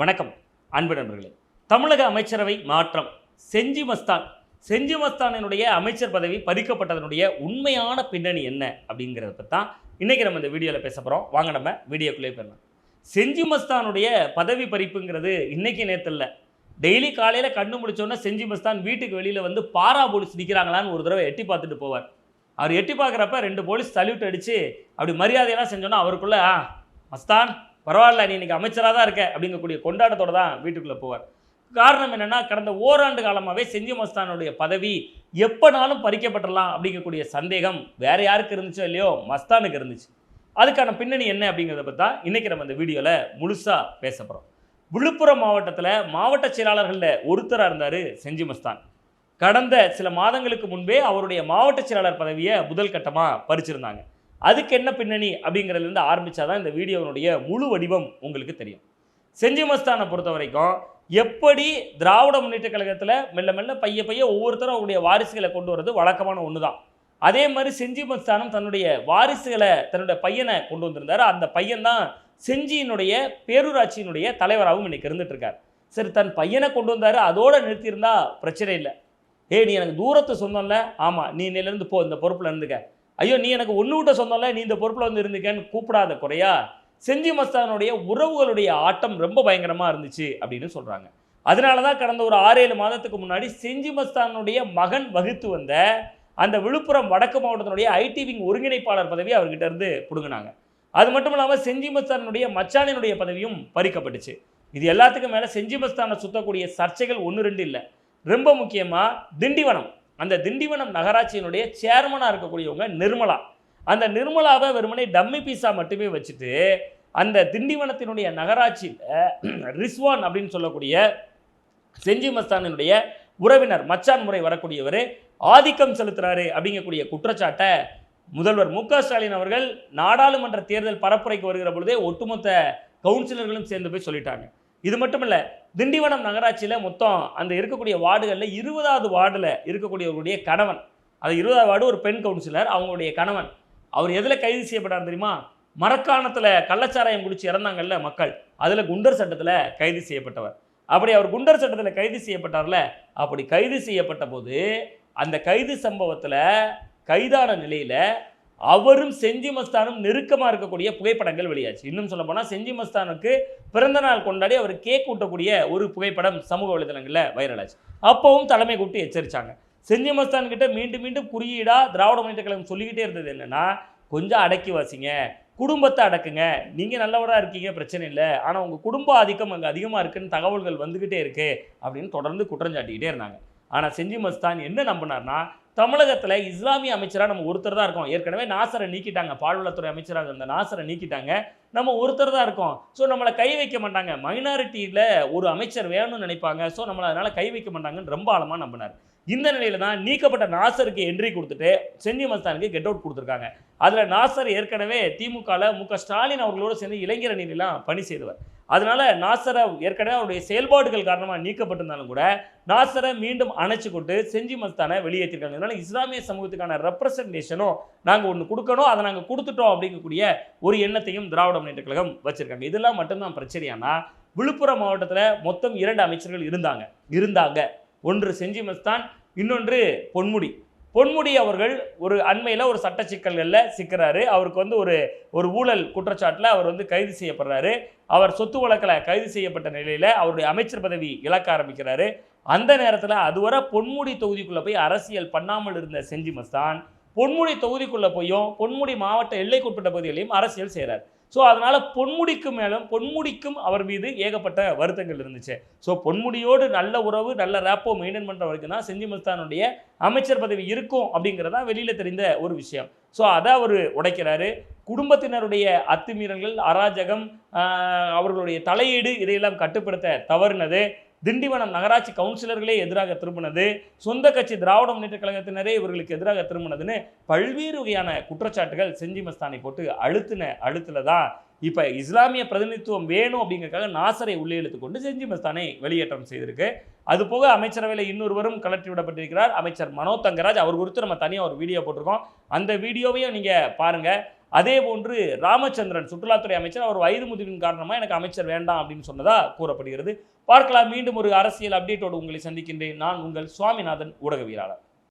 வணக்கம் அன்பு நண்பர்களே. தமிழக அமைச்சரவை மாற்றம். செஞ்சி மஸ்தான். செஞ்சி மஸ்தானினுடைய அமைச்சர் பதவி பறிக்கப்பட்டதனுடைய உண்மையான பின்னணி என்ன அப்படிங்கிறத பற்றி தான் இன்றைக்கி நம்ம இந்த வீடியோவில் பேச போகிறோம் வாங்க நம்ம வீடியோக்குள்ளே போயிடலாம். செஞ்சி மஸ்தானுடைய பதவி பறிப்புங்கிறது இன்றைக்கி நேற்று இல்லை. டெய்லி காலையில் கண்ணு முடிச்சோன்னே செஞ்சி மஸ்தான் வீட்டுக்கு வெளியில் வந்து பாரா போலீஸ் நிற்கிறாங்களான்னு ஒரு தடவை எட்டி பார்த்துட்டு போவார். அவர் எட்டி பார்க்குறப்ப ரெண்டு போலீஸ் சல்யூட் அடித்து அப்படி மரியாதையெல்லாம் செஞ்சோன்னா அவருக்குள்ளே மஸ்தான் பரவாயில்ல நீ இன்றைக்கி அமைச்சராக தான் இருக்க அப்படிங்கக்கூடிய கொண்டாட்டத்தோட தான் வீட்டுக்குள்ளே போவார். காரணம் என்னன்னா கடந்த ஓராண்டு காலமாகவே செஞ்சி மஸ்தானுடைய பதவி எப்போனாலும் பறிக்கப்பட்டுடலாம் அப்படிங்கக்கூடிய சந்தேகம் வேறு யாருக்கு இருந்துச்சோ இல்லையோ மஸ்தானுக்கு இருந்துச்சு. அதுக்கான பின்னணி என்ன அப்படிங்கிறத பற்றி தான் இன்றைக்கி நம்ம இந்த வீடியோவில் முழுசாக பேச போகிறோம் விழுப்புரம் மாவட்டத்தில் மாவட்ட செயலாளர்களில் ஒருத்தராக இருந்தார் செஞ்சி மஸ்தான். கடந்த சில மாதங்களுக்கு முன்பே அவருடைய மாவட்ட செயலாளர் பதவியை முதல் கட்டமாக பறிச்சிருந்தாங்க. அதுக்கு என்ன பின்னணி அப்படிங்கிறதுலேருந்து ஆரம்பித்தாதான் இந்த வீடியோவினுடைய முழு வடிவம் உங்களுக்கு தெரியும். செஞ்சி மஸ்தானை பொறுத்த வரைக்கும் எப்படி திராவிட முன்னேற்ற கழகத்தில் மெல்ல மெல்ல பைய பைய ஒவ்வொருத்தரும் அவங்களுடைய வாரிசுகளை கொண்டு வரது வழக்கமான ஒன்று தான் அதே மாதிரி செஞ்சி மஸ்தானம் தன்னுடைய வாரிசுகளை தன்னுடைய பையனை கொண்டு வந்திருந்தார். அந்த பையன் தான் செஞ்சியினுடைய பேரூராட்சியினுடைய தலைவராகவும் இன்னைக்கு இருந்துட்டு இருக்கார் சரி தன் பையனை கொண்டு வந்தார் அதோடு நிறுத்தியிருந்தா பிரச்சனை இல்லை. ஏய் நீ எனக்கு தூரத்தை சொன்னோம்ல ஆமாம் நீ இன்னிலேருந்து போ இந்த பொறுப்பில் இருந்துக்க. ஐயோ நீ எனக்கு ஒன்று விட்ட சொந்தம்ல நீ இந்த பொறுப்பில் வந்து இருந்திருக்கேன்னு கூப்பிடாத குறையா? செஞ்சி மஸ்தானுடைய உறவுகளுடைய ஆட்டம் ரொம்ப பயங்கரமாக இருந்துச்சு அப்படின்னு சொல்கிறாங்க அதனால தான் கடந்த ஒரு ஆறு ஏழு மாதத்துக்கு முன்னாடி செஞ்சி மஸ்தானுடைய மகன் வகுத்து வந்த அந்த விழுப்புரம் வடக்கு மாவட்டத்தினுடைய ஐடி விங் ஒருங்கிணைப்பாளர் பதவி அவர்கிட்ட இருந்து பிடுங்கினாங்க. அது மட்டும் இல்லாமல் செஞ்சி மஸ்தானுடைய மச்சானினுடைய பதவியும் பறிக்கப்பட்டுச்சு. இது எல்லாத்துக்கும் மேலே செஞ்சி மஸ்தானை சுற்றக்கூடிய சர்ச்சைகள் ஒன்று ரெண்டு இல்லை. ரொம்ப முக்கியமாக திண்டிவனம். அந்த திண்டிவனம் நகராட்சியினுடைய சேர்மனாக இருக்கக்கூடியவங்க நிர்மலா. அந்த நிர்மலாவை வெறுமனே டம்மி பீஸா மட்டுமே வச்சுட்டு அந்த திண்டிவனத்தினுடைய நகராட்சியில் ரிஸ்வான் அப்படின்னு சொல்லக்கூடிய செஞ்சி மஸ்தானினுடைய உறவினர் மச்சான் முறை வரக்கூடியவர் ஆதிக்கம் செலுத்துறாரு அப்படிங்கக்கூடிய குற்றச்சாட்டை முதல்வர் மு ஸ்டாலின் அவர்கள் நாடாளுமன்ற தேர்தல் பரப்புரைக்கு வருகிற பொழுதே ஒட்டுமொத்த கவுன்சிலர்களும் சேர்ந்து போய் சொல்லிட்டாங்க. இது மட்டும் இல்லை திண்டிவனம் நகராட்சியில் மொத்தம் அந்த இருக்கக்கூடிய வார்டுகளில் இருபதாவது வார்டில் இருக்கக்கூடியவருடைய கணவன். அது இருபதாவது வார்டு ஒரு பெண் கவுன்சிலர் அவங்களுடைய கணவன். அவர் எதில் கைது செய்யப்பட்டார் தெரியுமா? மரக்காணத்தில் கள்ளச்சாராயம் குடிச்சு இறந்தாங்கல்ல மக்கள். அதில் குண்டர் சட்டத்தில் கைது செய்யப்பட்டவர். அப்படி அவர் குண்டர் சட்டத்தில் கைது செய்யப்பட்டார்ல அப்படி கைது செய்யப்பட்ட போது அந்த கைது சம்பவத்தில் கைதான நிலையில் அவரும் செஞ்சி மஸ்தானும் நெருக்கமாக இருக்கக்கூடிய புகைப்படங்கள் வெளியாச்சு. இன்னும் சொல்ல போனால் செஞ்சி மஸ்தானுக்கு பிறந்த நாள் கொண்டாடி அவர் கேக் கூட்டக்கூடிய ஒரு புகைப்படம் சமூக வலைதளங்களில் வைரலாச்சு அப்போவும் தலைமை கூப்பிட்டு எச்சரிச்சாங்க. செஞ்சி மஸ்தான் கிட்ட மீண்டும் மீண்டும் குறியீடாக திராவிட முன்னேற்ற கழகம் சொல்லிக்கிட்டே இருந்தது என்னென்னா கொஞ்சம் அடக்கி வாசிங்க குடும்பத்தை அடக்குங்க நீங்கள் நல்லவராக இருக்கீங்க பிரச்சனை இல்லை ஆனால் உங்கள் குடும்ப ஆதிக்கம் அங்கே அதிகமாக இருக்குன்னு தகவல்கள் வந்துக்கிட்டே இருக்குது அப்படின்னு தொடர்ந்து குற்றம் சாட்டிக்கிட்டே இருந்தாங்க. ஆனால் செஞ்சி மஸ்தான் என்ன நம்பினார்னா தமிழகத்தில் இஸ்லாமிய அமைச்சராக நம்ம ஒருத்தர் தான் இருக்கோம். ஏற்கனவே நாசரை நீக்கிட்டாங்க. பால்வளத்துறை அமைச்சராக இருந்த நாசரை நீக்கிட்டாங்க. நம்ம ஒருத்தர் தான் இருக்கோம். ஸோ நம்மளை கை வைக்க மாட்டாங்க. மைனாரிட்டியில் ஒரு அமைச்சர் வேணும்னு நினைப்பாங்க. ஸோ நம்மளை அதனால் கை வைக்க மாட்டாங்கன்னு ரொம்ப ஆழமாக நம்பினார். இந்த நிலையில் தான் நீக்கப்பட்ட நாசருக்கு என்ட்ரி கொடுத்துட்டு செஞ்சி மஸ்தானுக்கு கெட் அவுட் கொடுத்துருக்காங்க. அதில் நாசர் ஏற்கனவே திமுகவில் மு க ஸ்டாலின் அவர்களோடு சேர்ந்து இளைஞர் அணியிலாம் பணி செய்தவர். அதனால நாசரை ஏற்கனவே அவருடைய செயல்பாடுகள் காரணமாக நீக்கப்பட்டிருந்தாலும் கூட நாசரை மீண்டும் அணைச்சு கொண்டு செஞ்சி மஸ்தானை வெளியேற்றிருக்காங்க. அதனால இஸ்லாமிய சமூகத்துக்கான ரெப்ரசன்டேஷனும் நாங்கள் ஒன்று கொடுக்கணும் அதை நாங்கள் கொடுத்துட்டோம் அப்படிங்கக்கூடிய ஒரு எண்ணத்தையும் திராவிட முன்னேற்ற கழகம் வச்சிருக்காங்க. இதெல்லாம் மட்டும்தான் பிரச்சனையானா விழுப்புரம் மாவட்டத்தில் மொத்தம் இரண்டு அமைச்சர்கள் இருந்தாங்க. இருந்தாங்க. ஒன்று செஞ்சி மஸ்தான் இன்னொன்று பொன்முடி. பொன்முடி அவர்கள் ஒரு அண்மையில் ஒரு சட்ட சிக்கல்களில் சிக்கிறாரு. அவருக்கு வந்து ஒரு ஒரு ஊழல் குற்றச்சாட்டில் அவர் வந்து கைது செய்யப்படுறாரு. அவர் சொத்து வழக்கில் கைது செய்யப்பட்ட நிலையில் அவருடைய அமைச்சர் பதவி இழக்க ஆரம்பிக்கிறாரு. அந்த நேரத்தில் அதுவரை பொன்முடி தொகுதிக்குள்ளே போய் அரசியல் பண்ணாமல் இருந்த செஞ்சி மஸ்தான் பொன்முடி தொகுதிக்குள்ளே போயும் பொன்முடி மாவட்ட எல்லைக்குட்பட்ட பகுதிகளையும் அரசியல் செய்கிறார் ஸோ அதனால் பொன்முடிக்கு மேலும் பொன்முடிக்கும் அவர் மீது ஏகப்பட்ட வருத்தங்கள் இருந்துச்சு. ஸோ பொன்முடியோடு நல்ல உறவு நல்ல ரேப்போ மெயின்டைன் பண்ணுற வரைக்கும் தான் செஞ்சி மஸ்தானுடைய அமைச்சர் பதவி இருக்கும் அப்படிங்கிறதா வெளியில் தெரிந்த ஒரு விஷயம். ஸோ அதை அவர் உடைக்கிறாரு. குடும்பத்தினருடைய அத்துமீறல்கள் அராஜகம் அவர்களுடைய தலையீடு இதையெல்லாம் கட்டுப்படுத்த தவறுனது. திண்டிவனம் நகராட்சி கவுன்சிலர்களே எதிராக திரும்பினது. சொந்த கட்சி திராவிட முன்னேற்ற கழகத்தினரே இவர்களுக்கு எதிராக திரும்பினதுன்னு பல்வேறு வகையான குற்றச்சாட்டுகள் செஞ்சி மஸ்தானை போட்டு அழுத்தின அழுத்தில் தான் இப்போ இஸ்லாமிய பிரதிநிதித்துவம் வேணும் அப்படிங்கறதுக்காக நாசரை உள்ளே இழுத்து கொண்டு செஞ்சி மஸ்தானை வெளியேற்றம் செய்திருக்கு. அது போக அமைச்சரவையில் இன்னொருவரும் கலட்டி விடப்பட்டிருக்கிறார். அமைச்சர் மனோ தங்கராஜ் அவர் குறித்து நம்ம தனியாக ஒரு வீடியோ போட்டிருக்கோம். அந்த வீடியோவையும் நீங்கள் பாருங்கள் அதே போன்று ராமச்சந்திரன் சுற்றுலாத்துறை அமைச்சர் அவர் வயது முதிர்வின் காரணமாக எனக்கு அமைச்சர் வேண்டாம் அப்படின்னு சொன்னதா கூறப்படுகிறது. பார்க்கலாம் மீண்டும் ஒரு அரசியல் அப்டேட்டோடு உங்களை சந்திக்கின்றேன். நான் உங்கள் சுவாமிநாதன் ஊடகவியலாளர்.